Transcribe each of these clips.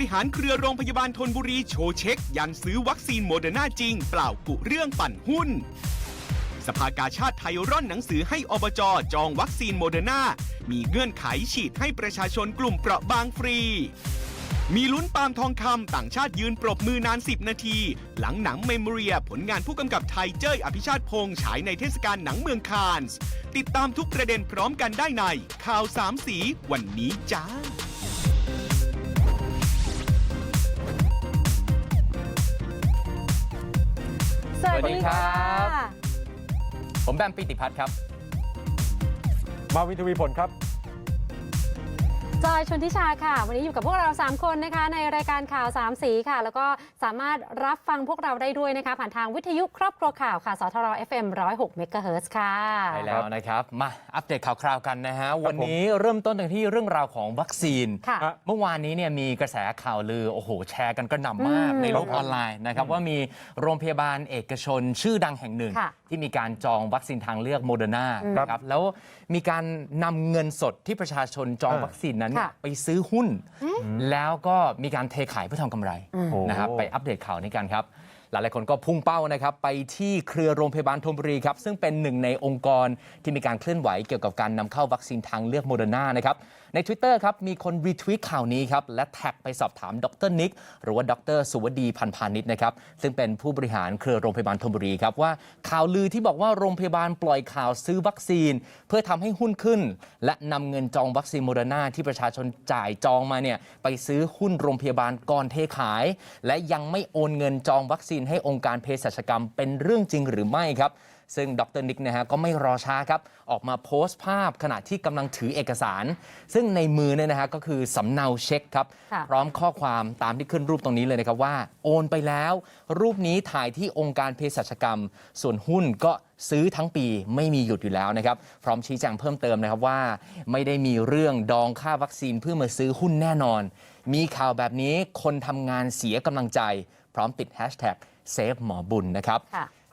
ริหารเครือโรงพยาบาลธนบุรีโชว์เช็ค ยันซื้อวัคซีนโมเดอร์นาจริง เปล่ากุเรื่องปั่นหุ้น สภากาชาติไทยร่อนหนังสือให้อบจจองวัคซีนโมเดอร์นามีเงื่อนไขฉีดให้ประชาชนกลุ่มเปราะบางฟรี มีลุ้นปาล์มทองคำต่างชาติยืนปรบมือนาน 10 นาที หลังหนังเมมโมเรียผลงานผู้กำกับไทยเจ้ยอภิชาติพงษ์ฉายในเทศกาลหนังเมืองคานส์ติดตามทุกประเด็นพร้อมกันได้ในข่าวสามสีวันนี้จ้า วัสดีค่ะผมแบมปิติพัฒน์ครับ มาวินทวีผลครับ จอยชนทิชาค่ะ วันนี้อยู่กับพวกเรา 3 คนนะคะ ในรายการข่าว 3 สีค่ะ แล้วก็สามารถรับฟังพวกเราได้ด้วยนะคะ ผ่านทางวิทยุครอบครัวข่าวค่ะสทร FM 106เมกะเฮิร์ค่ะไปแล้วนะครับ มาอัปเดตข่าวคราวกันนะฮะ วันนี้เริ่มต้นกันที่เรื่องราวของวัคซีนค่ะครับเมื่อวานนี้เนี่ยมีกระแสข่าวลือ โอ้โห แชร์กันกระหน่ำมากอืมในโลกออนไลน์นะครับว่ามีโรงพยาบาลเอกชนชื่อดังแห่งหนึ่งค่ะ ที่มีการจองวัคซีนทางเลือกโมเดอร์นาอืมนะครับแล้วมีการนำเงินสดที่ประชาชนจองอ่าวัคซีนนั้นเนี่ยค่ะ ไปซื้อหุ้น แล้วก็มีการเทขายเพื่อทำกำไรอืมโอ้นะครับไปอัปเดตข่าวนี้กันครับ หลายๆคนก็พุ่งเป้านะครับไปที่เครือโรงพยาบาลธนบุรีครับซึ่งเป็นหนึ่งในองค์กรที่มีการเคลื่อนไหวเกี่ยวกับการนำเข้าวัคซีนทางเลือกโมเดอร์นานะครับใน Twitter ครับมีคนรีทวีตข่าวนี้ครับและแท็กไปสอบถามดรนิกหรือว่าดรสุวดีพันพาณิชย์นะครับซึ่งเป็นผู้บริหารเครือโรงพยาบาลธนบุรีครับว่าข่าวลือที่บอกว่าโรงพยาบาลปล่อยข่าวซื้อวัคซีน เพื่อทำให้หุ้นขึ้น และนำเงินจองวัคซีนโมเดอร์นาที่ประชาชนจ่ายจองมาเนี่ยไปซื้อหุ้นโรงพยาบาลก่อนเทขาย และยังไม่โอนเงินจองวัคซีนให้องค์การเภสัชกรรมเป็นเรื่องจริงหรือไม่ครับ ซึ่งดรนิกนะฮะก็ไม่รอช้าครับ ออกมาโพสต์ภาพขณะที่กำลังถือเอกสาร ซึ่งในมือเนี่ยนะฮะก็คือสำเนาเช็คครับ ค่ะ พร้อมข้อความตามที่ขึ้นรูปตรงนี้เลยนะครับว่า โอนไปแล้ว รูปนี้ถ่ายที่องค์การเภสัชกรรม ส่วนหุ้นก็ซื้อทั้งปีไม่มีหยุดอยู่แล้วนะครับ พร้อมชี้แจงเพิ่มเติมนะครับว่า ไม่ได้มีเรื่องดองค่าวัคซีนเพื่อมาซื้อหุ้นแน่นอน มีข่าวแบบนี้คนทำงานเสียกำลังใจ พร้อมติดแฮชแท็กเซฟหมอบุญนะครับ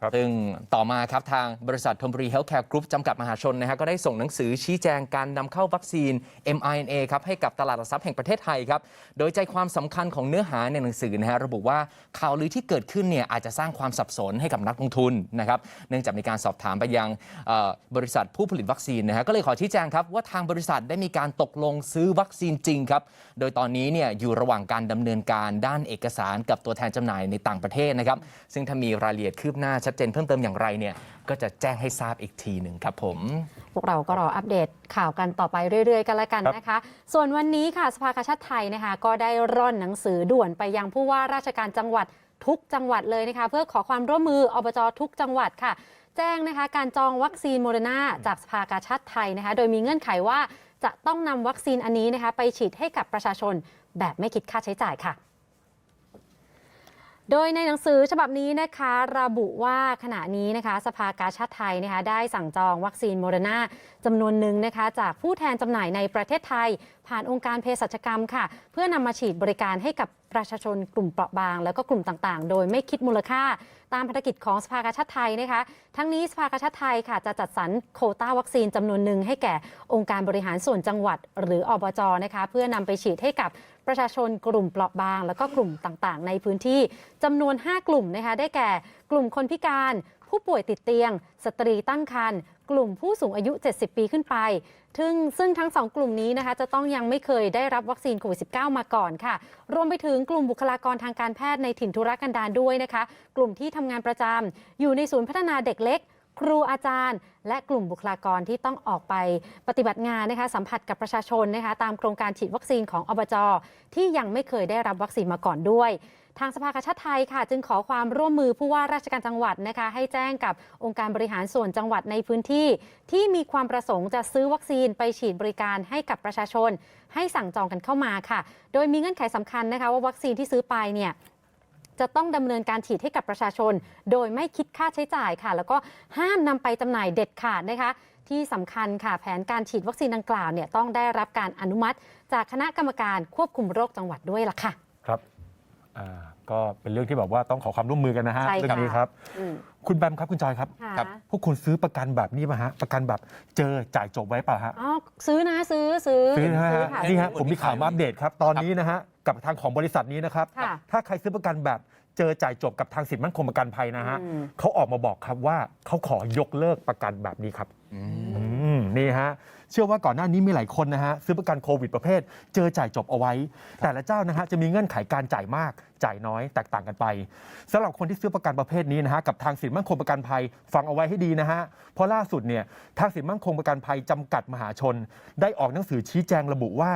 ครับ ซึ่งต่อมาครับทางบริษัทธนบุรีเฮลท์แคร์กรุ๊ปจำกัดมหาชนนะฮะก็ได้ส่งหนังสือชี้แจงการนำเข้าวัคซีน mRNA ครับให้กับตลาดหลักทรัพย์แห่งประเทศไทยครับ โดยใจความสำคัญของเนื้อหาในหนังสือนะฮะระบุว่าข่าวลือที่เกิดขึ้นเนี่ยอาจจะสร้างความสับสนให้กับนักลงทุนนะครับเนื่องจากมีการสอบถามไปยังเอ่อบริษัทผู้ผลิตวัคซีนนะฮะก็เลยขอชี้แจงครับว่าทางบริษัทได้มีการตกลงซื้อวัคซีนจริงครับโดยตอนนี้เนี่ยอยู่ระหว่างการดำเนินการด้านเอกสารกับตัวแทนจำหน่ายในต่างประเทศนะครับซึ่งถ้ามีรายละเอียดคืบหน้าชัดเจนเพิ่มเติมอย่างไรเนี่ยก็จะแจ้งให้ทราบอีกทีหนึ่งครับผม พวกเราก็รออัปเดตข่าวกันต่อไปเรื่อย ๆ กันละกันนะคะ ส่วนวันนี้ค่ะสภากาชาติไทยนะคะก็ได้ร่อนหนังสือด่วนไปยังผู้ว่าราชการจังหวัดทุกจังหวัดเลยนะคะ เพื่อขอความร่วมมืออบจทุกจังหวัดค่ะ แจ้งนะคะการจองวัคซีนโมเดอร์นาจากสภากาชาติไทยนะคะ โดยมีเงื่อนไขว่าจะต้องนำวัคซีนอันนี้นะคะไปฉีดให้กับประชาชนแบบไม่คิดค่าใช้จ่ายค่ะ โดยในหนังสือฉบับนี้นะคะระบุว่าขณะนี้นะคะสภากาชาติไทยนะคะได้สั่งจองวัคซีนโมเดอร์นาจำนวนหนึ่งนะคะจากผู้แทนจำหน่ายในประเทศไทย ผ่านองค์การเภสัชกรรมค่ะ เพื่อนำมาฉีดบริการให้กับประชาชนกลุ่มเปราะบาง แล้วก็กลุ่มต่างๆ โดยไม่คิดมูลค่า ตามภารกิจของสภากาชาติไทยนะคะ ทั้งนี้สภากาชาติไทยค่ะ จะจัดสรรโควต้าวัคซีนจำนวนหนึ่งให้แก่องค์การบริหารส่วนจังหวัด หรืออบจนะคะเพื่อนำไปฉีดให้กับประชาชนกลุ่มเปราะบาง แล้วก็กลุ่มต่างๆ ในพื้นที่จำนวน 5 กลุ่มนะคะได้แก่กลุ่มคนพิการ ผู้ป่วยติดเตียง สตรีตั้งครรภ์กลุ่มผู้สูงอายุ 70 ปีขึ้นไปซึ่งซึ่งทั้งสองกลุ่มนี้นะคะ จะต้องยังไม่เคยได้รับวัคซีนโควิด -19 มาก่อนค่ะ รวมไปถึงกลุ่มบุคลากรทางการแพทย์ในถิ่นทุรกันดารด้วยนะคะ กลุ่มที่ทำงานประจำอยู่ในศูนย์พัฒนาเด็กเล็กครูอาจารย์ และกลุ่มบุคลากรที่ต้องออกไปปฏิบัติงานนะคะ สัมผัสกับประชาชนนะคะ ตามโครงการฉีดวัคซีนของอบจที่ยังไม่เคยได้รับวัคซีนมาก่อนด้วย ทางสภากาชาติไทยค่ะ จึงขอความร่วมมือผู้ว่าราชการจังหวัดนะคะ ให้แจ้งกับองค์การบริหารส่วนจังหวัดในพื้นที่ ที่มีความประสงค์จะซื้อวัคซีนไปฉีดบริการให้กับประชาชน ให้สั่งจองกันเข้ามาค่ะ โดยมีเงื่อนไขสำคัญนะคะ ว่าวัคซีนที่ซื้อไปเนี่ยจะต้องดำเนินการฉีดให้กับประชาชน โดยไม่คิดค่าใช้จ่ายค่ะ แล้วก็ห้ามนำไปจำหน่ายเด็ดขาดนะคะ ที่สำคัญค่ะ แผนการฉีดวัคซีนดังกล่าวเนี่ยต้องได้รับการอนุมัติ จากคณะกรรมการควบคุมโรคจังหวัดด้วยล่ะค่ะ อ่าก็เป็นเรื่องที่แบบว่าต้องขอความร่วมมือกันนะฮะใช่ค่ะ เรื่องนี้ครับ อืมคุณแบมครับคุณจอยครับค่ะครับ พวกคุณซื้อประกันแบบนี้ป่ะฮะ ประกันแบบเจอจ่ายจบไว้ป่ะฮะ อ๋อซื้อนะซื้อซื้อซื้อนะฮะค่ะ นี่ฮะซื้อผมมีข่าวมาอัปเดตครับ ตอนนี้นะฮะ กับทางของบริษัทนี้นะครับ ค่ะ ถ้าใครซื้อประกันแบบเจอจ่ายจบกับทางสินมั่นคงประกันภัยนะฮะอืม เขาออกมาบอกครับว่าเขาขอยกเลิกประกันแบบนี้ครับ อืม อืมนี่ฮะ เชื่อว่าก่อนหน้านี้มีหลายคนนะฮะซื้อประกันโควิดประเภท เจอจ่ายจบเอาไว้ แต่ละเจ้านะฮะจะมีเงื่อนไขการจ่ายมากจ่ายน้อยแตกต่างกันไปสำหรับคนที่ซื้อประกันประเภทนี้นะฮะกับทางสินมั่นคงประกันภัยฟังเอาไว้ให้ดีนะฮะเพราะล่าสุดเนี่ยทางสินมั่นคงประกันภัยจำกัดมหาชน ได้ออกหนังสือชี้แจงระบุว่า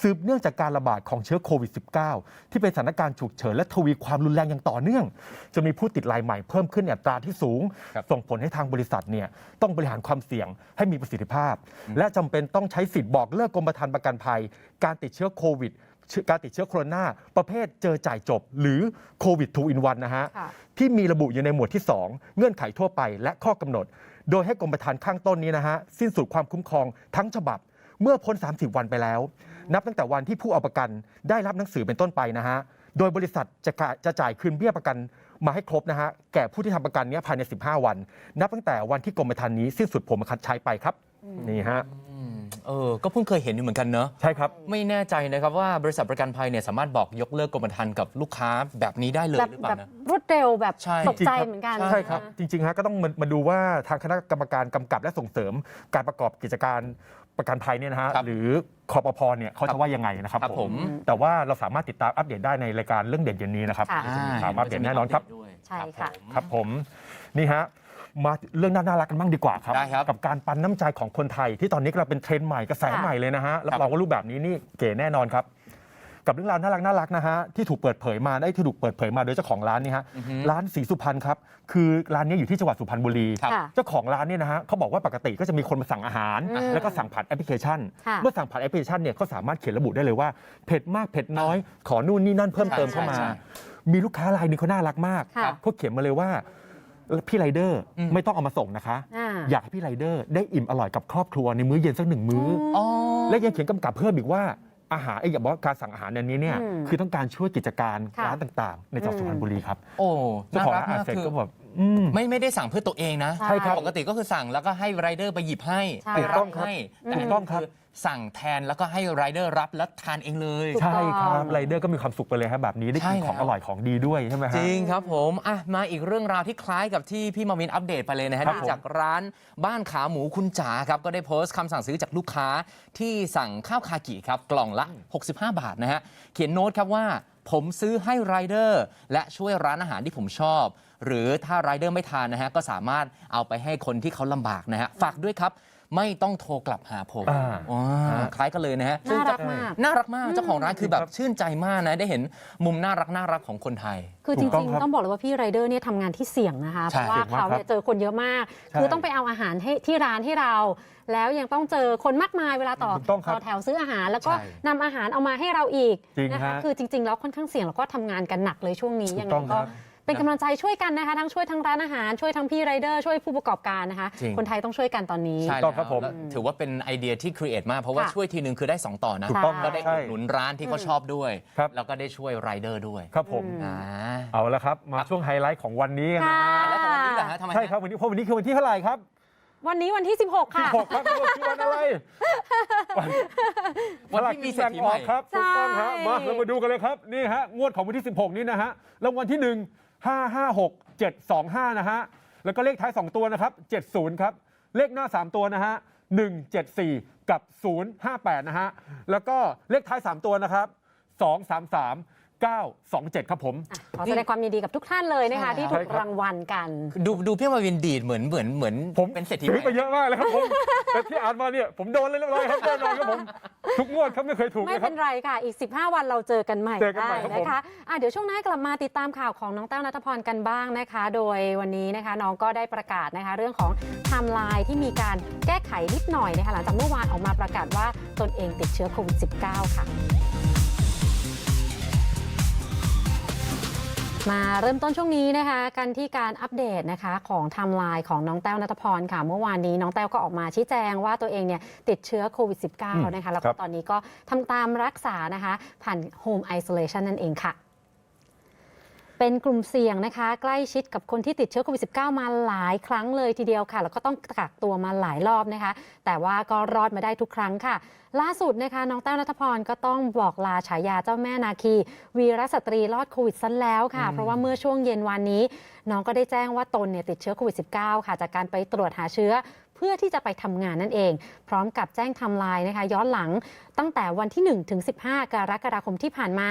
สืบเนื่องจากการระบาดของเชื้อโควิด -19 ที่เป็นสถานการณ์ฉุกเฉินและทวีความรุนแรงอย่างต่อเนื่องจะมีผู้ติดรายใหม่เพิ่มขึ้นในอัตราที่สูงครับส่งผลให้ทางบริษัทเนี่ยต้องบริหารความเสี่ยงให้มีประสิทธิภาพ และจำเป็นต้องใช้สิทธิ์บอกเลิกกรมธรรม์ประกันภัย การติดเชื้อโควิดเชื้อ การติดเชื้อโคโรนาประเภทเจอจ่ายจบ หรือโควิด2 in 1นะฮะค่ะที่มีระบุอยู่ในหมวดที่ 2 เงื่อนไขทั่วไปและข้อกำหนด โดยให้กรมธรรม์ข้างต้นนี้นะฮะ สิ้นสุดความคุ้มครองทั้งฉบับเมื่อพ้น 30 วันไปแล้ว นับตั้งแต่วันที่ผู้เอาประกันได้รับหนังสือเป็นต้นไปนะฮะโดยบริษัทจะกะจะจ่ายคืนเบี้ยประกันมาให้ครบนะฮะแก่ผู้ที่ทำประกันเนี้ยภายใน 15 วัน นับตั้งแต่วันที่กรมธรรม์นี้สิ้นสุดผมบังคับใช้ไปครับนี่ฮะอืม เออก็เพิ่งเคยเห็นอยู่เหมือนกันเนอะใช่ครับ ไม่แน่ใจนะครับว่าบริษัทประกันภัยเนี่ยสามารถบอกยกเลิกกรมธรรม์กับลูกค้าแบบนี้ได้เลยแบบหรือเปแบล่าบนะ รวดเร็วแบบใช่ ตกใจเหมือนกันใช่ครับนะจริงๆฮะก็ต้องมามาดูว่าทางคณะกรรมการกำกับและส่งเสริม การประกอบกิจการประกันภัยเนี่ยนะฮะครับหรือคอปพเนี่ยเขาจะว่ายังไงนะครับครับผม แต่ว่าเราสามารถติดตามอัปเดตได้ในรายการเรื่องเด่นเย็นนี้นะครับค่ะจะมีข่าวมาอัปเดตแน่นอนครับ ด้วยใช่ค่ะรับผม ครับผม นี่ฮะ มาเรื่องน่ารักกันบ้างดีกว่าครับ ได้ครับกับการปันน้ำใจของคนไทย ที่ตอนนี้กำลังเป็นเทรนด์ใหม่กระแสค่ะใหม่เลยนะฮะรับครับรองว่ารูปแบบนี้นี่เก๋แน่นอนครับ กับเรื่องราวน่ารักน่ารักนะฮะที่ถูกเปิดเผยมาได้ที่ถูกเปิดเผยมาโดยเจ้าของร้านนี่ฮะอือฮึร้านสีสุพรรณครับคือร้านนี้อยู่ที่จังหวัดสุพรรณบุรี ครับ ค่ะ เจ้าของร้านเนี่ยนะฮะเขาบอกว่าปกติก็จะมีคนมาสั่งอาหาร อืมแล้วก็สั่งผ่านแอปพลิเคชัน ค่ะเมื่อสั่งผ่านแอปพลิเคชันเนี่ยเขาสามารถเขียนระบุได้เลยว่าเผ็ดมากเผ็ดน้อย ขอนู่นนี่นั่นเพิ่มเติมเข้ามา ใช่ใช่มีลูกค้ารายหนึงเขาน่ารักมากค่ะ เขาเขียนมาเลยว่า พี่ไรเดอร์อืมไม่ต้องเอามาส่งนะคะอ่าอยากให้พี่ไรเดอร์ได้อิ่มอร่อยกับครอบครัวในมื้อเย็นสักหนึ่งมื้อออ๋อและยังเขียนกำกับเพิ่มอีกว่าอาหารไอ้อย่างบอกว่าการสั่งอาหารอันนี้เนี่ยอืมคือต้องการช่วยกิจการค่ะร้านต่างๆ ในจังหวัดอืมสุพรรณบุรีครับโอ้เจ้าน่าของรักร้านอ่านมากเสร็จคือก็แบบ อืม ไม่ไม่ได้สั่งเพื่อตัวเองนะใช่ครับปกติก็คือสั่งแล้วก็ให้ไรเดอร์ไปหยิบให้ใช่ไปถูกรัต้อบงครับให้แต่ถูอันกต้นี้องครับคือสั่งแทนแล้วก็ให้ไรเดอร์รับแล้วทานเองเลย ถูก ใช่คต้รัอบงไรเดอร์ก็มีความสุขไปเลยครับแบบนี้ได้กินใช่ของแล้ว อร่อยของดีด้วยใช่ไหมจฮะ ริงครับผมอะมาอีกเรื่องราวที่คล้ายกับที่พี่มาวินอัปเดตไปเลยนะฮะครับนี่จากร้านบ้านขาหมูคุณจ๋าครับ ก็ได้โพสต์คำสั่งซื้อจากลูกค้าที่สั่งข้าวคากิครับ กล่องละ 65 บาทนะฮะ เขียนโน้ตครับว่า ผมซื้อให้ไรเดอร์ และช่วยร้านอาหารที่ผมชอบ หรือถ้ารายเดอร์ไม่ทานนะฮะก็สามารถเอาไปให้คนที่เขาลำบากนะฮะฝากด้วยครับ ไม่ต้องโทรกลับหาผมอ่าว้าวคล้ายกันเลยนะฮะซึ่งน่ารัเจ้กมาก น่ารักมากเจ้าของร้านคือแบบชื่นใจมากนะ ได้เห็นมุมน่ารักน่ารักของคนไทย คือถูจกต้ริองงครับๆ ต้องบอกเลยว่าพี่ไรเดอร์เนี่ยทำงานที่เสี่ยงนะคะ เพใช่ ราะว่าเสี่ยงมากเขาเนี่ยเจอคนเยอะมาก ใช่คือต้องไปเอาอาหารให้ที่ร้านให้เรา แล้วยังต้องเจอคนมากมายเวลาต่อถูกต้องครับต่อแถวซื้ออาหาร แล้วก็ใช่ นำอาหารเอามาให้เราอีกจริงนะคะฮะคือจริง ๆ แล้วค่อนข้างเสี่ยงแล้วก็ทำงานกันหนักเลยช่วงนี้ถูกยังไงต้องคก็รับ เป็นกำลังใจช่วยกันนะคะ ทั้งช่วยทั้งร้านอาหารช่วยทั้งพี่ไรเดอร์ช่วยผู้ประกอบการนะคะ จริง คนไทยต้องช่วยกันตอนนี้ ใช่ถูกต้องครับผมแล้วถือว่าเป็นไอเดียที่ครีเอทมาก เพราะว่าค่ะช่วยทีนึงคือได้ 2 ต่อนะถูกต้องใช่ก็ได้ใช่อุดหนุนร้านที่เขาชอบด้วย ครับ แล้วก็ได้ช่วยไรเดอร์ด้วยครับผมอืมอ่าเอาละครับ มาช่วงไฮไลท์ของวันนี้กันนะค่ะ แล้วของวันนี้เหรอฮะทำไมฮะ ใช่ครับวันนี้เพราะวันนี้คือวันที่เท่าไหร่ครับวันนี้วันที่ 16 ค่ะ 16ครับคือวันอะไรวันที่มีเศรษฐีอใหอม่กครับถูกต้องฮะใช่ มาเรามาดูกันเลยครับนี่ฮะงวดของวันที่ 16 นี้นะฮะรางวัลที่1 5 5 6 7 2 5 นะฮะ แล้วก็เลขท้าย 2 ตัวนะครับ 70 ครับ เลขหน้า 3 ตัวนะฮะ 174 กับ 058 นะฮะ แล้วก็เลขท้าย 3 ตัวนะครับ 233 927 ครับผม อะขอแสดงความยินดีกับทุกท่านเลยนะคะ ใช่ที่ครับถูกรางวัลกัน ดูดูพี่มาวินดีดเหมือนเหมือนเหมือนผมเป็นเศรษฐีซื้อใหไปม่เยอะมากเลยครับผม แต่ที่อ่านมาเนี่ยผมโดนเลยเรียบร้อยครับแน่นอนครับผม ทุกงวดครับไม่เคยถูกไม่เลยครัเป็บ นไรค่ะ อีก 15 วันเราเจอกันใหม่เจอกันใหม่ได้ครับผมนะคะอะเดี๋ยวช่วงหน้ากลับมาติดตามข่าวของน้องแต้วนัทพรกันบ้างนะคะ โดยวันนี้นะคะน้องก็ได้ประกาศนะคะ เรื่องของไทม์ไลน์ที่มีการแก้ไขนิดหน่อยนะคะหลังจากเมื่อวานออกมาประกาศว่าตนเองติดเชื้อโควิด -19 ค่ะ มาเริ่มต้นช่วงนี้นะคะกันที่การอัปเดตนะคะของไทม์ไลน์ของน้องแต้วนัทพรค่ะ เมื่อวานนี้น้องแต้วก็ออกมาชี้แจงว่าตัวเองเนี่ยติดเชื้อโควิดอืม -19 นะคะแล้วครัก็บตอนนี้ก็ทำตามรักษานะคะ ผ่าน Home Isolation นั่นเองค่ะไป เป็นกลุ่มเสี่ยงนะคะ ใกล้ชิดกับคนที่ติดเชื้อโควิด -19 มาหลายครั้งเลยทีเดียวค่ะ แล้วก็ต้องกักตัวมาหลายรอบนะคะ แต่ว่าก็รอดมาได้ทุกครั้งค่ะ ล่าสุดนะคะ น้องแต้วนัทพรก็ต้องบอกลาฉายาเจ้าแม่นาคี วีรสตรีรอดโควิดซะแล้วค่ะ เพราะว่าเมื่อช่วงเย็นวันนี้ น้องก็ได้แจ้งว่าตนเนี่ยติดเชื้อโควิด -19 ค่ะ จากการไปตรวจหาเชื้อเพื่อที่จะไปทำงานนั่นเอง พร้อมกับแจ้งทำลายนะคะ ย้อนหลังตั้งแต่วันที่ 1 ถึง 15 กรกฎาคมที่ผ่านมา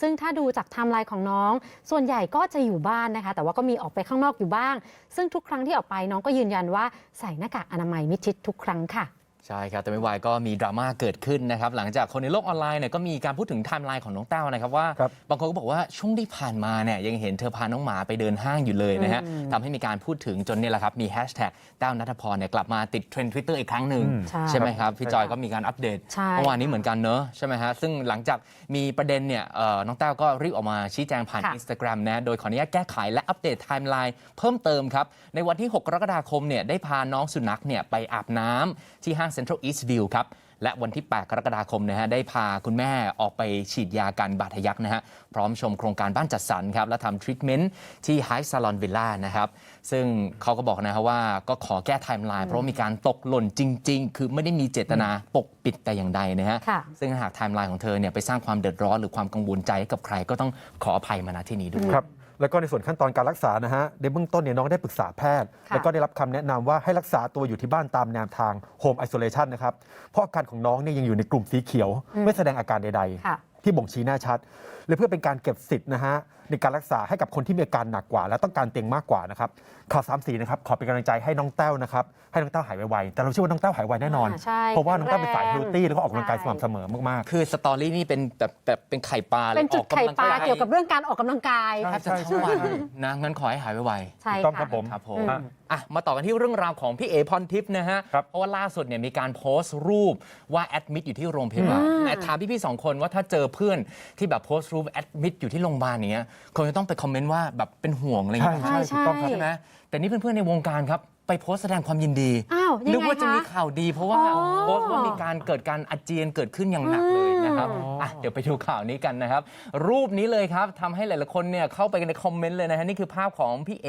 ซึ่งถ้าดูจากไทม์ไลน์ของน้อง ส่วนใหญ่ก็จะอยู่บ้านนะคะ แต่ว่าก็มีออกไปข้างนอกอยู่บ้าง ซึ่งทุกครั้งที่ออกไปน้องก็ยืนยันว่าใส่หน้ากากอนามัยมิดชิดทุกครั้งค่ะ ใช่ครับ แต่ไม่ไหวายก็มีดราม่าเกิดขึ้นนะครับ หลังจากคนในโลกออนไลน์เนี่ยก็มีการพูดถึงไทม์ไลน์ของน้องแต้วนะครับว่าครับบางคนก็บอกว่าช่วงที่ผ่านมาเนี่ยยังเห็นเธอพาน้องหมาไปเดินห้างอยู่เลยนะฮะอืมทำให้มีการพูดถึงจนเนี่ยแหละครับ มีแฮชแท็กแต้วนัทพรเนี่ยกลับมาติดเทรนด์ทวิตเตอร์อีกครั้งหนึ่งอืมใช่ใช่ไหมครับ พี่จอยใช่ก็มีการอัปเดตใช่ เมื่อวานนี้เหมือนกันเนอะใช่ไหมฮะซึ่งหลังจากมีประเด็นเนี่ยเอ่อน้องแต้วก็รีบออกมาชี้แจงผ่าน ค่ะ Instagram นะโดยขออนุญาตแก้ไขและอัปเดตไทม์ไลน์เพิ่มเติมครับในวันที่ 6 กรกฎาคมเนี่ยได้พาน้องสุนัขเนี่ยไปอาบน้ำที่ห้าง Central East View ครับและวันที่ 8 กรกฎาคมนะฮะได้พาคุณแม่ออกไปฉีดยากันบาดทะยักนะฮะพร้อมชมโครงการบ้านจัดสรรครับและทำทรีทเมนต์ที่ High Salon Villa นะครับซึ่งเขาก็บอกนะฮะว่าก็ขอแก้ไทม์ไลน์เพราะว่ามีการตกหล่นจริง ๆ คือไม่ได้มีเจตนาปกปิดแต่อย่างใดนะฮะค่ะ ซึ่งหากไทม์ไลน์ของเธอเนี่ยไปสร้างความเดือดร้อนหรือความกังวลใจให้กับใครก็ต้องขออภัยมาณที่นี้ด้วย ครับ แล้วก็ในส่วนขั้นตอนการรักษานะฮะในเบื้องต้นเนี่ยน้องได้ปรึกษาแพทย์ค่ะแล้วก็ได้รับคำแนะนำว่าให้รักษาตัวอยู่ที่บ้านตามแนวทาง Home Isolation นะครับเพราะอาการของน้องเนี่ยยังอยู่ในกลุ่มสีเขียว ไม่แสดงอาการใดค่ะๆที่บ่งชี้แน่ชัด และเพื่อเป็นการเก็บสิทธิ์นะฮะ ในการรักษาให้กับคนที่มีอาการหนักกว่า และต้องการเตียงมากกว่านะครับข่าวสามสีนะครับขอเป็นกำลังใจให้น้องแต้วนะครับให้น้องแต้วหายไวๆแต่เราเชื่อว่าน้องแต้วหายไวแน่นอน อ่าใช่เพราะว่าน้องแต้วเป็นสายแข็เฮงลแรงตี้แล้วก็ออกกำลังกายใช่สม่ำเสมอมากคือสตอรี่นี่เป็นแบบแบบเป็นไข่ปลาลยเป็นจุดออกไข่กำลังปลาายเกี่ยวกับเรื่องการออกกำลังกาย แทบจะทั้งวันนะงั้นขอให้หายไวๆใช่ถูกต้องครัค่ะ บผม ครับผมอืมอะ มาต่อกันที่เรื่องราวของพี่เอพรทิพย์นะฮะ ครับเพราะว่าล่าสุดเนี่ยมีการโพสต์รูปว่าแอดมิดอยู่ที่โรงพยาบาลอืมแต่ถามพี่ๆสองคนว่าถ้าเจอเพื่อนที่แบบโพสต์รูปแอดมิดอยู่ที่โรงพยาบาลเนี้ยคงจะต้องไปคอมเมนต์ว่าแบบเป็นห่วงอะไรอย่างเงี้ยใช่ใช่ถูกต้องครับ ใช่ไหมแต่นี่เพื่อนๆในวงการครับ ไปโพสต์แสดงความยินดีอ้าวยังนึกไงว่าจะคะมีข่าวดี เพราะว่าอ๋อโพสต์ว่ามีการเกิดการอาเจียนเกิดขึ้นอย่างหนักเลยนะครับอืม อะเดี๋ยวไปดูข่าวนี้กันนะครับ รูปนี้เลยครับทำให้หลายๆคนเนี่ยเข้าไปกันในคอมเมนต์เลยนะฮะนี่คือภาพของพี่เอ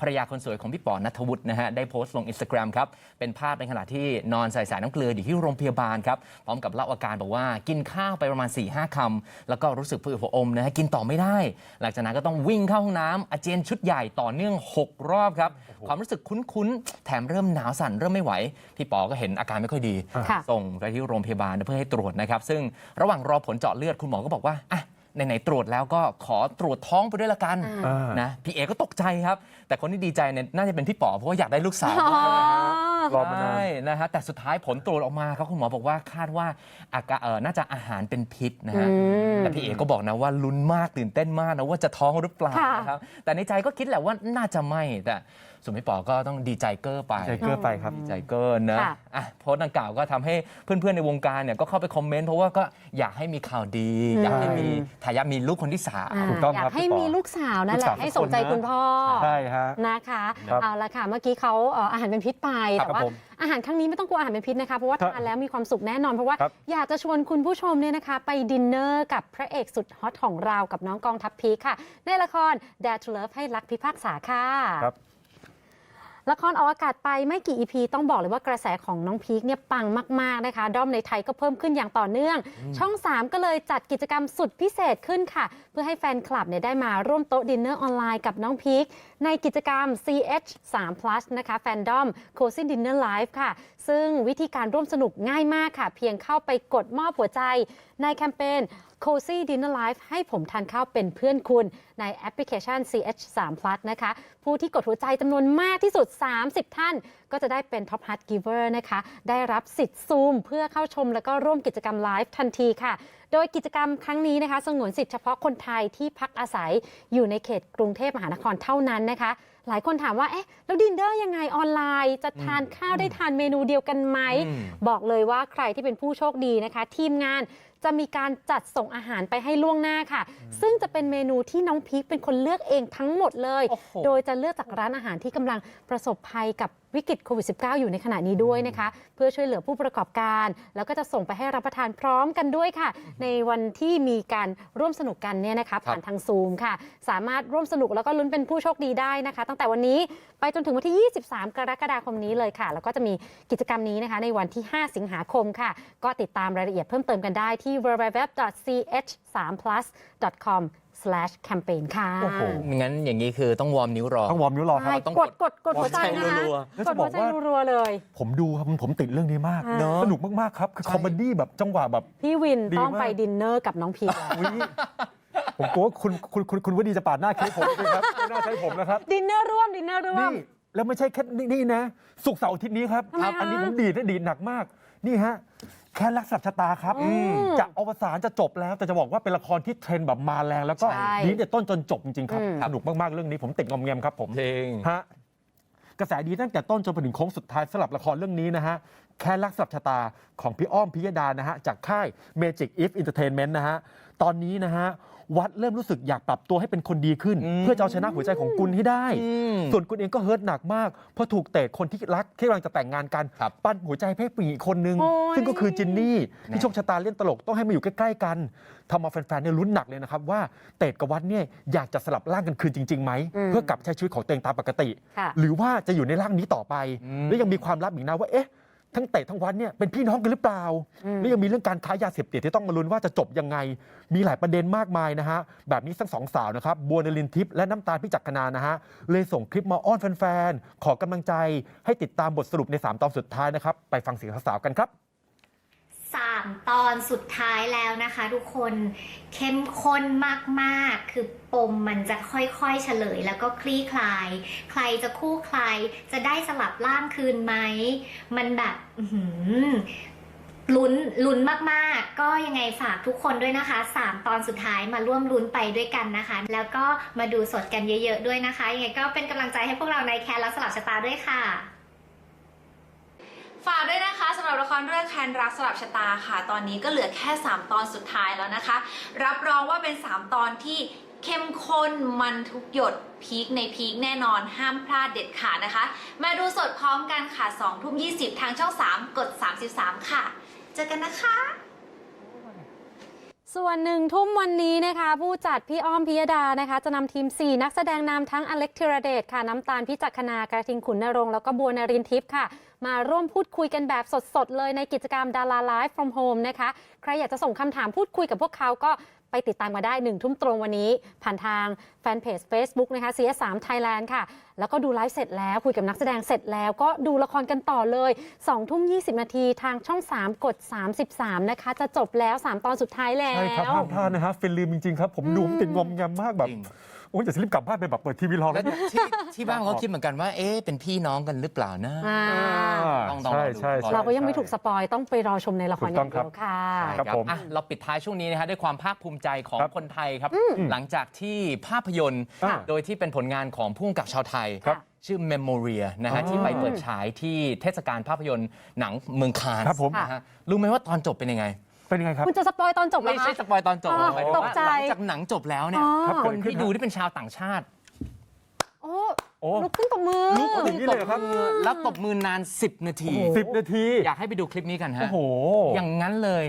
ภรรยาคนสวยของพี่ปอนัทวุฒินะฮะได้โพสต์ลงอินสตาแกรมครับเป็นภาพในขณะที่นอนใส่สายน้ำเกลืออยู่ที่โรงพยาบาลครับพร้อมกับเล่าอาการบอกว่ากินข้าวไปประมาณ4ี่ห้าคำแล้วก็รู้สึกผะอืดผะอมนะฮะกินต่อไม่ได้ หลังจากนั้นก็ต้องวิ่งเข้าห้องน้ำอาเจียนชุดใหญ่ต่อเนื่อง6รอบครับความรู้สึกคุ้นๆแถมเริ่มหนาวสั่นเริ่มไม่ไหว พี่ปอก็เห็นอาการไม่ค่อยดี ค่ะ ส่งไปที่โรงพยาบาลเพื่อให้ตรวจนะครับ ซึ่งระหว่างรอผลเจาะเลือดคุณหมอก็บอกว่าอะไหนๆตรวจแล้วก็ขอตรวจท้องไปด้วยละกัน อ่าอ่านะพี่เอก็ตกใจครับ แต่คนที่ดีใจเนี่ยน่าจะเป็นพี่ป๋อเพราะว่าอยากได้ลูกสาวอ๋อ รอมานาน ใช่นะฮะแต่สุดท้ายผลตรวจออกมาครับคุณหมอบอกว่าคาดว่าอาการเออน่าจะอาหารเป็นพิษนะฮะอืมแต่พี่เอก็บอกนะว่าลุ้นมากตื่นเต้นมากนะว่าจะท้องหรือเปล่าค่ะ นะครับแต่ในใจก็คิดแหละว่าน่าจะไม่แต่ ส่วนพี่ป๋อก็ต้องดีใจเกอร์ไป ใจเกอร์ไปครับ ดีใจเกินนะค่ะ อะโพสต์ดังกล่าวก็ทำให้เพื่อนๆในวงการเนี่ยก็เข้าไปคอมเมนต์เพราะว่าก็อยากให้มีข่าวดี อยากให้มีทายาทมีลูกคนที่สามอ่าถูกต้องอยาครับกให้พี่ปอมีลูกสาวนั่นแหลูกสาละวให้ทุกสมใจคนนะ คุณพ่อ ใช่ฮะ นะคะครับเอาละค่ะเมื่อกี้เขาเอ่ออาหารเป็นพิษไปครับแต่ว่าผมอาหารครั้งนี้ไม่ต้องกลัวอาหารเป็นพิษนะคะเพราะว่าครับทานแล้วมีความสุขแน่นอนเพราะว่า ครับอยากจะชวนคุณผู้ชมเนี่ยนะคะ ไปดินเนอร์กับพระเอกสุดฮอตของเรากับน้องกองทัพพีคค่ะ ในละคร Dare to Love ให้รักพิพากษาค่ะ ครับ ละครออกอากาศไปไม่กี่ EP ต้องบอกเลยว่ากระแสของน้องพีคเนี่ยปังมาก ๆ นะคะ ด้อมในไทยก็เพิ่มขึ้นอย่างต่อเนื่อง ช่อง 3 ก็เลยจัดกิจกรรมสุดพิเศษขึ้นค่ะ เพื่อให้แฟนคลับเนี่ยได้มาร่วมโต๊ะดินเนอร์ออนไลน์กับน้องพีคในกิจกรรม CH 3 plus นะคะแฟนดอม Cozy Dinner Live ค่ะ ซึ่งวิธีการร่วมสนุกง่ายมากค่ะ เพียงเข้าไปกดมอบหัวใจในแคมเปญ Cozy Dinner Live ให้ผมทานข้าวเป็นเพื่อนคุณ ในแอปพลิเคชัน CH 3 plus นะคะ ผู้ที่กดหัวใจจำนวนมากที่สุด 30 ท่าน ก็จะได้เป็น Top Heart Giver นะคะ ได้รับสิทธิ์ซูมเพื่อเข้าชมแล้วก็ร่วมกิจกรรมไลฟ์ทันทีค่ะ โดยกิจกรรมครั้งนี้นะคะสงวนสิทธิ์เฉพาะคนไทยที่พักอาศัยอยู่ในเขตกรุงเทพมหานครเท่านั้นนะคะ หลายคนถามว่าเอ๊ะแล้วดินเนอร์ยังไงออนไลน์ จะทานข้าวได้ทานเมนูเดียวกันไหมอืมบอกเลยว่าใครที่เป็นผู้โชคดีนะคะ ทีมงานจะมีการจัดส่งอาหารไปให้ล่วงหน้าค่ะ ซึ่งจะเป็นเมนูที่น้องพีคเป็นคนเลือกเองทั้งหมดเลย โอ้โห โดยจะเลือกจากร้านอาหารที่กำลังประสบภัยกับวิกฤตโควิด -19 อยู่ในขณะนี้ด้วยนะคะ เพื่อช่วยเหลือผู้ประกอบการ แล้วก็จะส่งไปให้รับประทานพร้อมกันด้วยค่ะ ในวันที่มีการร่วมสนุกกันเนี่ยนะคะผ่านทางซูมค่ะ สามารถร่วมสนุกแล้วก็ลุ้นเป็นผู้โชคดีได้นะคะ ตั้งแต่วันนี้ไปจนถึงวันที่ 23 กรกฎาคมนี้เลยค่ะ แล้วก็จะมีกิจกรรมนี้นะคะ ในวันที่ 5 สิงหาคมค่ะ ก็ติดตามรายละเอียดเพิ่มเติมกันได้ที่ www.ch3plus.com/campaign ค่ะโอ้โหไม่งั้นอย่างนี้คือต้องวอร์มนิ้วรอ ต้องวอร์มนิ้วรอครับใช่ต้องกกดดกดกดหัวใจนะคะรัว แล้วกจะดบหัอวกใจว่า รัวๆเลย ผมดูครับผมติดเรื่องนี้มาก เนอะ สนุกมาก ๆ ครับ คือคอมเมดี้แบบจังหวะแบบ พี่วินดีต้องมาก ไปดินเนอร์กับน้องพีแล้วอุ๊ยผมกลัวว่าคุณคุณคุณคุณวดีจะปาดหน้าเค้กผมสิครับไม่น่าใช่ผมนะครับ ดินเนอร์ร่วมดินเนอร์ร่วนี่มแล้วไม่ใช่แค่นี่นี่นะ สุกร์เสาร์อาทิตย์นี้ครับ ทำไมอันนี้คะผมดีดนะดีดหนักมาก นี่ฮะ แค่รักสับชะตาครับอืม จะอวสานจะจบแล้วแต่จะบอกว่าเป็นละครที่เทรนด์แบบมาแรงแล้วก็ใช่ดีแต่ต้นจนจบจริงๆครับอืม สนุกมากๆเรื่องนี้ผมติดงอมแงมครับผมเพลงฮะกระแสดีตั้งแต่ต้นจนไปถึงโค้งสุดท้ายสำหรับละครเรื่องนี้นะฮะ แค่รักสลับชะตาของพี่อ้อมพิยดานะฮะ จากค่าย Magic If Entertainment นะฮะ ตอนนี้นะฮะ วัดเริ่มรู้สึกอยากปรับตัวให้เป็นคนดีขึ้นอืมเพื่อจะเอาชนะหัวใจของกุลให้ได้อืมส่วนกุลเองก็เฮิร์ตหนักมาก เพราะถูกเตะคนที่รักที่กำลังจะแต่งงานกันครับปั้นหัวใจให้ผู้หญิงอีกคนนึงโอ้ยซึ่งก็คือจินนี่ที่นะโชคชะตาเล่นตลกต้องให้มาอยู่ใกล้ ๆ กันทำเอาแฟนๆเนี่ยลุ้นหนักเลยนะครับว่าเตดกับวัดเนี่ยอยากจะสลับร่างกันคืนจริงๆไหมอืมเพื่อกลับใช้ชีวิตของตัวเองตามปกติค่ะหรือว่าจะอยู่ในร่างนี้ต่อไปอืมแล้วยังมีความลับอีกนะว่าเอ๊ะ ทั้งเตะทั้งวัดเนี่ยเป็นพี่น้องกันหรือเปล่าอืมแล้วยังมีเรื่องการค้ายาเสพติดที่ต้องมาลุ้นว่าจะจบยังไง มีหลายประเด็นมากมายนะฮะแบบนี้ทั้งสองสาวนะครับบัวนลินทิพย์และน้ำตาลพิจักรนานะฮะเลยส่งคลิปมาอ้อนแฟนๆขอกำลังใจให้ติดตามบทสรุปใน 3 ตอนสุดท้ายนะครับไปฟังเสียงสาวๆกันครับ สามตอนสุดท้ายแล้วนะคะทุกคนเข้มข้นมากๆ คือปมมันจะค่อยๆเฉลยแล้วก็คลี่คลาย ใครจะคู่ใครจะได้สลับร่างคืนไหม มันแบบหืลุ้นลุ้นมากๆ ก็ยังไงฝากทุกคนด้วยนะคะสามตอนสุดท้ายมาร่วมลุ้นไปด้วยกันนะคะ แล้วก็มาดูสดกันเยอะ ๆ ด้วยนะคะ ยังไงก็เป็นกำลังใจให้พวกเราในแคร์และสลับชะตาด้วยค่ะ ฝากด้วยนะคะสำหรับละครเรื่องแคนรักสลับชะตาค่ะ ตอนนี้ก็เหลือแค่ 3 ตอนสุดท้ายแล้วนะคะ รับรองว่าเป็น 3 ตอนที่เข้มข้นมันทุกหยดพีคในพีคแน่นอนห้ามพลาดเด็ดขาดนะคะ มาดูสดพร้อมกันค่ะ2ทุ่ม20 ทางช่อง 3 กด 33 ค่ะ เจอกันนะคะ ส่วนหนึ่งทุ่มวันนี้นะคะ ผู้จัดพี่อ้อมพิยดานะคะ จะนำทีม 4 นักแสดงนำทั้งอเล็กธีรเดชค่ะน้ำตาลพิจักขณากระทิงขุนนรงค์แล้วก็บัวนรินทิพย์ค่ะ มาร่วมพูดคุยกันแบบสดๆ เลยในกิจกรรมดาราไลฟ์ from home นะคะ ใครอยากจะส่งคำถามพูดคุยกับพวกเขาก็ไปติดตามมาได้หนึ่งทุ่มตรงวันนี้ ผ่านทางแฟนเพจ Facebook นะคะ CS3 Thailand ค่ะ แล้วก็ดูไลฟ์เสร็จแล้ว คุยกับนักแสดงเสร็จแล้วก็ดูละครกันต่อเลย2ทุ่ม20 นาทีทางช่อง 3 กด 33 นะคะ จะจบแล้ว 3 ตอนสุดท้ายแล้ว ใช่ครับห้ามพลาดนะฮะฟินลืมจริงๆครับ ผมดูผมติดงอมแงมมากแบบ จริง โอ้ยจะรีบกลับบ้านไปแบบเปิดทีวีรอแล้แล้ววเนี่ยที่ที่บ้านเขาคิดเหมือนกันว่า เอ๊ะเป็นพี่น้องกันหรือเปล่านะ อ่าต้องต้องใช่รอดูใช่ใช่ เราก็ยังไม่ถูกสปอยต้องไปรอชมในละครถูกอต้องย่างเดียวค่ะครับผมอะเราปิดท้ายช่วงนี้นะฮะด้วยความภาคภูมิใจของครับคนไทยครับ หลังจากที่ภาพยนตร์ อ่าโดยที่เป็นผลงานของผู้กำกับชาวไทย ครับชื่อ Memoria นะฮะอ๋อที่ไปเปิดฉายที่เทศกาลภาพยนตร์หนังเมืองคานส์ครับผม นะฮะรู้ไหมว่าตอนจบเป็นยังไง เป็นยังไงครับ คุณจะสปอยตอนจบเหรอไม่คะ ใช่สปอยตอนจบอ๋อหมายถึงตว่ากใจหลังจากหนังจบแล้วเนี่ยอ๋อ ครับคนที่ดูที่เป็นชาวต่างชาติโอ้โอ้ ลุกขึ้นตบมือ ลุกอย่างนี้เลยเหรอครับแล้วตบมือนาน 10 นาที สิบนาที อยากให้ไปดูคลิปนี้กันฮะ โอ้โห อย่างนั้นเลย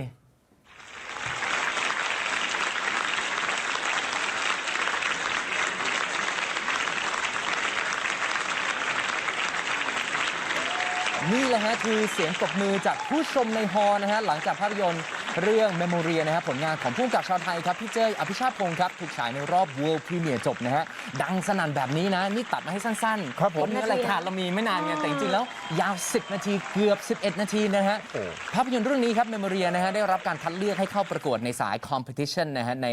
นี่แหละฮะคือเสียงปรบมือจากผู้ชมในฮอลล์นะฮะหลังจากภาพยนตร์เรื่อง Memoria นะฮะผลงานของผู้กำกับชาวไทยครับพี่เจ้ยอภิชาติพงศ์ครับถูกฉายในรอบ World Premiere จบนะฮะดังสนั่นแบบนี้นะ นี่ตัดมาให้สั้นๆครับผมเพาะเนื้อรายการเรามีไม่นานไงแต่จริงๆแล้วยาว 10 นาทีเกือบ 11 นาทีนะฮะโอ้ ภาพยนตร์เรื่องนี้ครับ Memoria นะฮะได้รับการคัดเลือกให้เข้าประกวดในสาย Competition นะฮะใน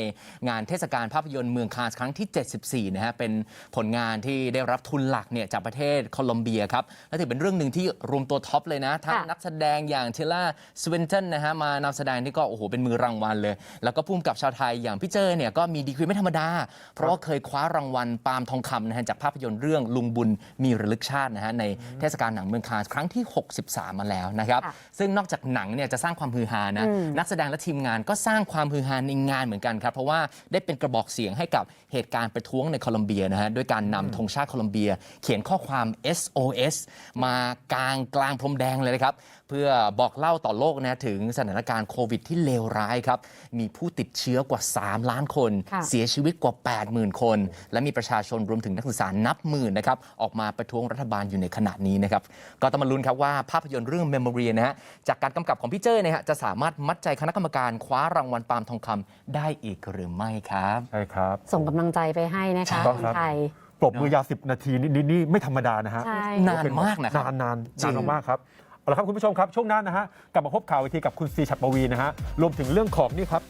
งานเทศกาลภาพยนตร์เมืองคานส์ครั้งที่ 74 นะฮะเป็นผลงานที่ได้รับทุนหลักเนี่ยจากประเทศโคลอมเบียครับและถือเป็นเรื่องหนึ่งที่รวมตัวท็อปเลยนะ ทั้งค่ะนักแสดงอย่างเทล่าสวินตันนะฮะมานำแสดงในนี่ก็โอ้โหเป็นมือรางวัลเลย แล้วก็พุ่มกับชาวไทยอย่างพี่เจอเนี่ยก็มีดีกรีไม่ธรรมดา เพราะว่าเคยคว้ารางวัลปาล์มทองคำนะฮะจากภาพยนตร์เรื่องลุงบุญมีระลึกชาตินะฮะในเทศกาลหนังเมืองคานส์ครั้งที่ 63 มาแล้วนะครับค่ะซึ่งนอกจากหนังเนี่ยจะสร้างความฮือฮานะอืมนักแสดงและทีมงานก็สร้างความฮือฮาในงานเหมือนกันครับเพราะว่าได้เป็นกระบอกเสียงให้กับเหตุการณ์ประท้วงในโคลอมเบียนะฮะด้วยการนำธงชาติโคลอมเบีย เขียนข้อความ SOS มากลางกลางพรมแดงเลยนะครับ เพื่อบอกเล่าต่อโลกนะถึงสถานการณ์โควิดที่เลวร้ายครับ มีผู้ติดเชื้อกว่า 3 ล้านคนค่ะเสียชีวิตกว่า 80,000 คน และมีประชาชนรวมถึงนักศึกษานับหมื่นนะครับออกมาประท้วงรัฐบาลอยู่ในขณะนี้นะครับก็ต้องมาลุ้นครับว่าภาพยนตร์เรื่อง Memory นะฮะจากการกำกับของพี่เจ้ยนะฮะจะสามารถมัดใจคณะกรรมการคว้ารางวัลปาล์มทองคำได้อีกหรือไม่ครับ ใช่ครับ ส่งกำลังใจไปให้นะคะถูกต้องคนครับ ไทย ปรบมือยาวสิบนาทีนี่นี่นี่ไม่ธรรมดานะฮะใช่ นานมากนะครับ นานนานจรินาง นมากๆครับเอาละครับคุณผู้ชมครับ ช่วงหน้านะฮะกลับมาพบข่าวอีกทีกับคุณซีฉัตรปวีนะฮะรวมถึงเรื่องของนี่ครับ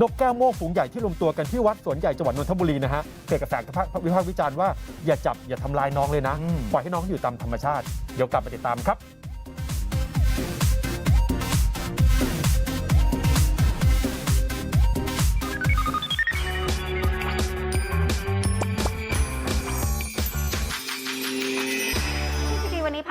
นกแก้วโม่งฝูงใหญ่ที่รวมตัวกันที่วัดสวนใหญ่จังหวัดนนทบุรีนะฮะเกิดกระแสวิพากษ์วิจารณ์ว่าอย่าจับอย่าทำลายน้องเลยนะอืม ปล่อยให้น้องอยู่ตามธรรมชาติเดี๋ยวกลับมาติดตามครับ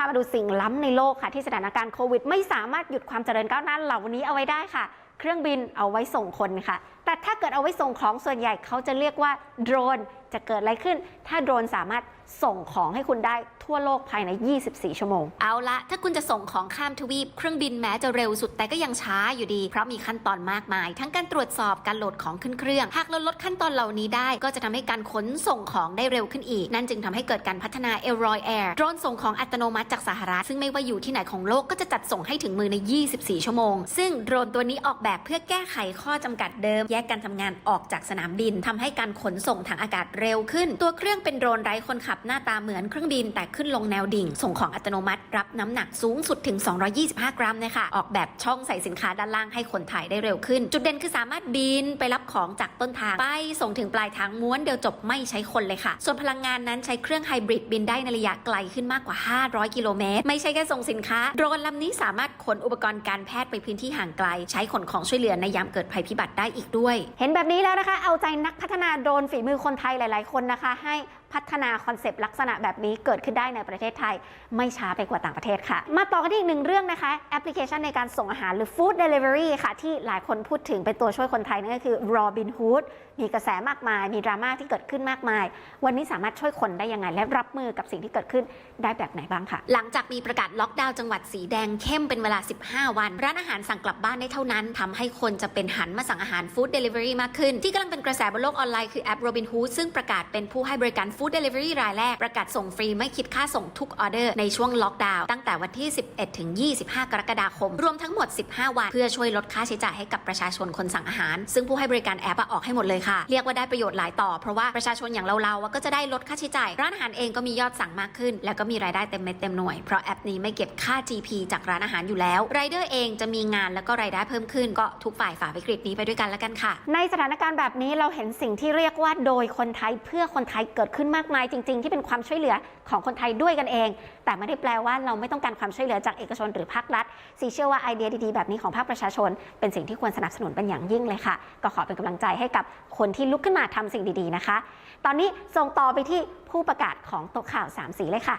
มาดูสิ่งล้ำในโลกค่ะ ที่สถานการณ์โควิด ไม่สามารถหยุดความเจริญก้าวหน้าเหล่านี้เอาไว้ได้ค่ะ เครื่องบินเอาไว้ส่งคนค่ะ แต่ถ้าเกิดเอาไว้ส่งของส่วนใหญ่เขาจะเรียกว่าโดรน จะเกิดอะไรขึ้น ถ้าโดรนสามารถ ส่งของให้คุณได้ทั่วโลกภายใน 24 ชั่วโมง เอาละถ้าคุณจะส่งของข้ามทวีป เครื่องบินแม้จะเร็วสุดแต่ก็ยังช้าอยู่ดี เพราะมีขั้นตอนมากมาย ทั้งการตรวจสอบการโหลดของขึ้นเครื่อง หากเราลดขั้นตอนเหล่านี้ได้ ก็จะทำให้การขนส่งของได้เร็วขึ้นอีก นั่นจึงทำให้เกิดการพัฒนา a i r o y Air โดรนส่งของอัตโนมัติจากสหรัฐ ซึ่งไม่ว่าอยู่ที่ไหนของโลกก็จะจัดส่งให้ถึงมือใน 24 ชั่วโมง ซึ่งโดรนตัวนี้ออกแบบเพื่อแก้ไขข้อจำกัดเดิม แยกการทำงานออกจากสนามบินทำให้การขนส่งทางอากาศเร็วขึ้น ตัวเครื่องเป็นโดรนไร้คนขับหน้าตาเหมือนเครื่องบินแต่ขึ้นลงแนวดิ่ง ส่งของอัตโนมัติ รับน้ำหนักสูงสุดถึง 225 กรัมนะคะออกแบบช่องใส่สินค้าด้านล่างให้คนถ่ายได้เร็วขึ้น จุดเด่นคือสามารถบินไปรับของจากต้นทางไปส่งถึงปลายทางม้วนเดียวจบไม่ใช้คนเลยค่ะ ส่วนพลังงานนั้นใช้เครื่องไฮบริดบินได้ในระยะไกลขึ้นมากกว่า 500 กิโลเมตร ไม่ใช่แค่ส่งสินค้า โดรนลำนี้สามารถขนอุปกรณ์การแพทย์ไปพื้นที่ห่างไกล ใช้ขนของช่วยเหลือในยามเกิดภัยพิบัติได้อีกด้วย เห็นแบบนี้แล้วนะคะ เอาใจนักพัฒนาโดรนฝีมือคนไทยหลาย ๆ คนนะคะ ให้พัฒนาคอนเซปต์ลักษณะแบบนี้เกิดขึ้นได้ในประเทศไทย ไม่ช้าไปกว่าต่างประเทศค่ะ มาต่อกันที่อีกหนึ่งเรื่องนะคะ แอปพลิเคชันในการส่งอาหารหรือ Food Delivery ค่ะ ที่หลายคนพูดถึงเป็นตัวช่วยคนไทยนั่นก็คือ Robinhood มีกระแสมากมาย มีดราม่าที่เกิดขึ้นมากมาย วันนี้สามารถช่วยคนได้ยังไง และรับมือกับสิ่งที่เกิดขึ้นได้แบบไหนบ้างค่ะ หลังจากมีประกาศล็อกดาวน์จังหวัดสีแดงเข้มเป็นเวลา 15 วัน ร้านอาหารสั่งกลับบ้านได้เท่านั้นทำให้คนจะเป็นหันมาสั่งอาหารฟู้ดเดลิเวอรี่มากขึ้น ที่กำลังเป็นกระแสบนโลกออนไลน์คือแอป Robinhood ซึ่งประกาศเป็นผู้ให้บริการฟู้ดเดลิเวอรี่รายแรกประกาศส่งฟรีไม่คิดค่าส่งทุกออเดอร์ในช่วงล็อกดาวน์ตั้งแต่วันที่ 11 ถึง 25 กรกฎาคม รวมทั้งหมด 15 วัน เพื่อช่วยลดค่าใช้จ่ายให้กับประชาชนคนสั่งอาหาร ซึ่งผู้ให้บริการแอปออกให้หมดเลยค่ะ เรียกว่าได้ประโยชน์หลายต่อ เพราะว่าประชาชนอย่างเราๆก็จะได้ลดค่าใช้จ่าย ร้านอาหารเองก็มียอดสั่งมากขึ้น แล้วก็มีรายได้เต็มเม็ดเต็มหน่วย เพราะแอปนี้ไม่เก็บค่า GP จากร้านอาหารอยู่แล้วรายเดอร์เองจะมีงานแล้วก็รายได้เพิ่มขึ้น ก็ทุกฝ่ายฝ่าวิกฤตนี้ไปด้วยกันแล้วกันค่ะ ในสถานการณ์แบบนี้เราเห็นสิ่งที่เรียกว่าโดยคนไทยเพื่อคนไทยเกิดขึ้นมากมายจริง ๆ ที่เป็นความช่วยเหลือของคนไทยด้วยกันเอง แต่ไม่ได้แปลว่าเราไม่ต้องการความช่วยเหลือจากเอกชนหรือภาครัฐซีเชื่อว่าไอเดียดีๆแบบนี้ของภาคประชาชน เป็นสิ่งที่ควรสนับสนุนเป็นอย่างยิ่งเลยค่ะ ก็ขอเป็นกำลังใจให้กับคนที่ลุกขึ้นมาทำสิ่งดีๆนะคะ ตอนนี้ส่งต่อไปที่ผู้ประกาศของโต๊ะข่าวสามสีเลยค่ะ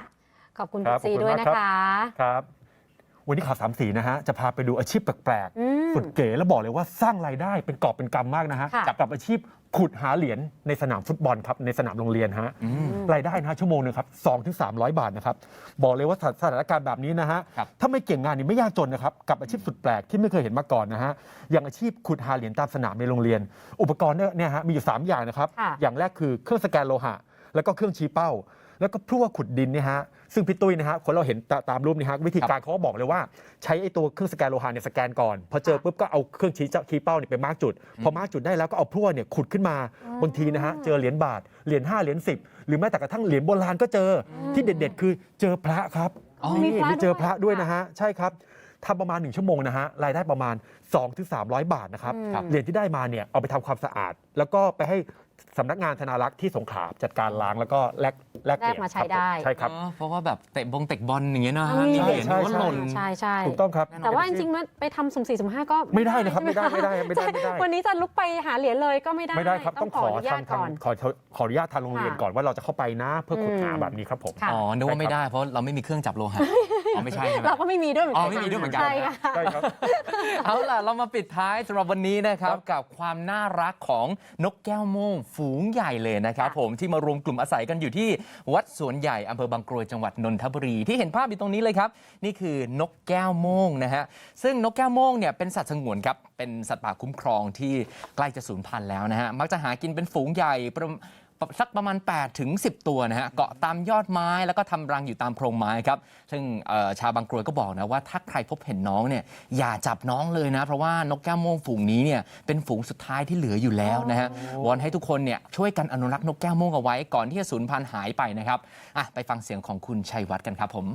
ขอบคุณครัคุบณซีขอบคุณด้วยมากนะครับคะ ครับ วันนี้ข่าวสามสีนะฮะ จะพาไปดูอาชีพแปลกอืม ๆสุดเก๋แล้วบอกเลยว่าสร้างรายได้เป็นกอบเป็นกำมากนะฮะค่ะ กับอาชีพขุดหาเหรียญในสนามฟุตบอลครับในสนามโรงเรียนฮะ อืม รายได้นะฮะชั่วโมงหนึงครับสองถึงสามร้อยบาทนะครับ บอกเลยว่าสถานการณ์แบบนี้นะฮะ ครับ ถ้าไม่เก่งงานนี่ไม่ยากจนนะครับ กับอาชีพสุดแปลกที่ไม่เคยเห็นมาก่อนนะฮะ อย่างอาชีพขุดหาเหรียญตามสนามในโรงเรียน อุปกรณ์เนี่ยเนี่ยฮะมีอยู่ 3 อย่างนะครับ ค่ะ อย่างแรกคือเครื่องสแกนโลหะ แล้วก็เครื่องชี้เป้า แล้วก็พลั่วขุดดินเนี่ยฮะ ซึ่งพี่ตุ้ยนะฮะคนเราเห็นตาตามรูปนี่ฮะวิธีการเขาก็บอกเลยว่า ใช้ไอ้ตัวเครื่องสแกนโลหะเนี่ยสแกนก่อน พอเจอปุ๊บก็เอาเครื่องชี้เจ้าชี้เป้าเนี่ยไปมาร์กจุด พอมาร์กจุดได้แล้วก็เอาพลั่วเนี่ยขุดขึ้นมาบางทีนะฮะเจอเหรียญบาทเหรียญ5เหรียญ10หรือแม้แต่กระทั่งเหรียญโบราณก็เจออที่เด็ด ๆ คือเจอพระครับอ๋อ มีนี่พระได้เจอพระด้วยด้วยนะฮะใช่ครับทำประมาณ 1 ชั่วโมงนะฮะรายได้ประมาณ 2-300 บาทนะครับอืมครับเหรียญที่ได้มาเนี่ยเอาไปทำความสะอาด แล้วก็ไปให้ สำนักงานธนารักษ์ที่สงขลาจัดการล้างแล้วก็แลกแลกเปลี่ยนแลกมาใช้ครับผได้ ใช่ครับเออเพราะว่าแบบเตะบงเตะบอลอย่างเงี้ยนะอืมมีเหรียญใช่ก็ใช่ หล่น ใช่ใช่ถูกต้องครับ แต่ว่าจริงๆมันไปทำสุ่มสี่สุ่มห้าก็ไม่ได้นะครับไม่ได้ใช่หไม่ได้ไม่ได้ไม่ได้ วันนี้จะลุกไปหาเหรียญเลยก็ไม่ได้ไม่ได้ครับต้องขออนุญาตทางทางก่อนขอขออนุญาตทางโรงเรียนค่ะก่อนว่าเราจะเข้าไปนะ เพื่อขุดหาอืมแบบนี้ครับผม ค่ะ อ๋อนึกว่าไม่ได้เพราะเราไม่มีเครื่องจับโลหะ อ๋อไม่ใช่ใช่ไหม เราก็ไม่มีด้วยเหมือนกัอ๋อไม่มีด้วยเหมือนกัน ใช่ค่ะ ใช่ครับ เอาล่ะ เรามาปิดท้ายสำหรับวันนี้นะครับ กับความน่ารักของนกแก้วโม่งฝูงใหญ่เลยนะครับผมที่มารวมกลุ่มอาศัยกันอยู่ที่วัดสวนใหญ่อำเภอบางกรวยจังหวัดนนทบุรี ที่เห็นภาพอยู่ตรงนี้เลยครับ นี่คือนกแก้วโม่งนะฮะซึ่งนกแก้วโม่งเนี่ยเป็นสัตว์สงวนครับเป็นสัตว์ป่าคุ้มครองที่ใกล้จะสูญพันธุ์แล้วนะฮะมักจะหากินเป็นฝูงใหญ่ประมาณ สักประมาณ 8 ถึง 10 ตัวนะฮะเกาะตามยอดไม้แล้วก็ทำรังอยู่ตามโพรงไม้ครับ ซึ่งเอ่อชาวบางกรวยก็บอกนะว่าถ้าใครพบเห็นน้องเนี่ยอย่าจับน้องเลยนะ เพราะว่านกแก้วโม่งฝูงนี้เนี่ยเป็นฝูงสุดท้ายที่เหลืออยู่แล้วนะฮะวอนให้ทุกคนเนี่ยช่วยกันอนุรักษ์นกแก้วโม่งเอาไว้ก่อนที่จะสูญพันธุ์หายไปนะครับอะไปฟังเสียงของคุณชัยวัฒน์กันครับผมน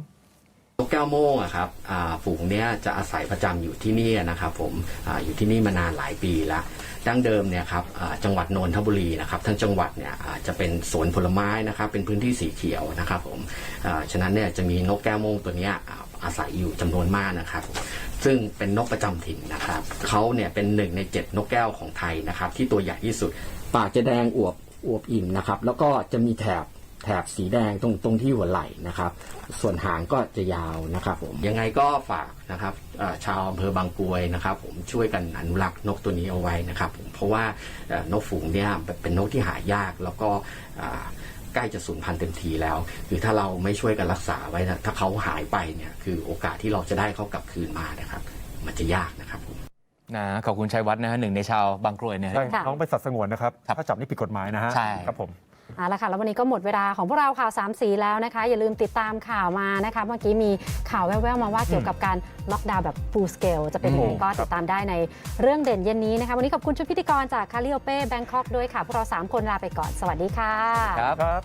กแก้วโม่งอะครับอ่าฝูงเนี้ยจะอาศัยประจำอยู่ที่นี่นะครับผมอาอยู่ที่นี่มานานหลายปีล้วดั้งเดิมเนี่ยครับอ่าจังหวัดนนทบุรีนะครับทั้งจังหวัดเนี่ยอ่าจะเป็นสวนผลไม้นะครับเป็นพื้นที่สีเขียวนะครับผมอ่าฉะนั้นเนี่ยจะมีนกแก้วโม่งตัวเนี้ยอ่าอาศัยอยู่จำนวนมากนะครับ ซึ่งเป็นนกประจำถิ่นนะครับเขาเนี่ยเป็นหนึ่งในเจ็ดนกแก้วของไทยนะครับที่ตัวใหญ่ที่สุด ปากจะแดงอวบอวบอิ่มนะครับ แล้วก็จะมีแถบ แถบสีแดงตรงตรงที่หัวไหล่นะครับ ส่วนหางก็จะยาวนะครับผมยังไงก็ฝากนะครับเอ่อชาวอำเภอบางกรวยนะครับ ผมช่วยกันอนุรักษ์นกตัวนี้เอาไว้นะครับผมเพราะว่าเอ่อนกฝูงเนี่ยเป็นนกที่หายากแล้วก็อ่าใกล้จะสูญพันธุ์เต็มทีแล้ว คือถ้าเราไม่ช่วยกันรักษาไว้นะถ้าเขาหายไปเนี่ยคือโอกาสที่เราจะได้เขากลับคืนมานะครับ มันจะยากนะครับผมนะขอบคุณชัยวัฒน์นะฮะหนึ่งในชาวบางกรวยเนี่ยใช่ค่ะน้องเป็นสัตว์สงวนนะครับครับ ถ้าจับนี่ผิดกฎหมายนะฮะใช่ครับผม เอาละค่ะแล้ววันนี้ก็หมดเวลาของพวกเราข่าวสามสีแล้วนะคะ อย่าลืมติดตามข่าวมานะคะเมื่อกี้มีข่าวแว่วๆมาว่าเกี่ยวกับการล็อกดาวน์แบบ full scale จะเป็นยังไงอืมก็ติดตามได้ในเรื่องเด่นเย็นนี้นะคะวันนี้ขอบคุณชุดพิธีกรจากคาริโอเป้แบงคอกด้วยค่ะ พวกเรา 3 คนลาไปก่อนสวัสดีค่ะ ครับครับ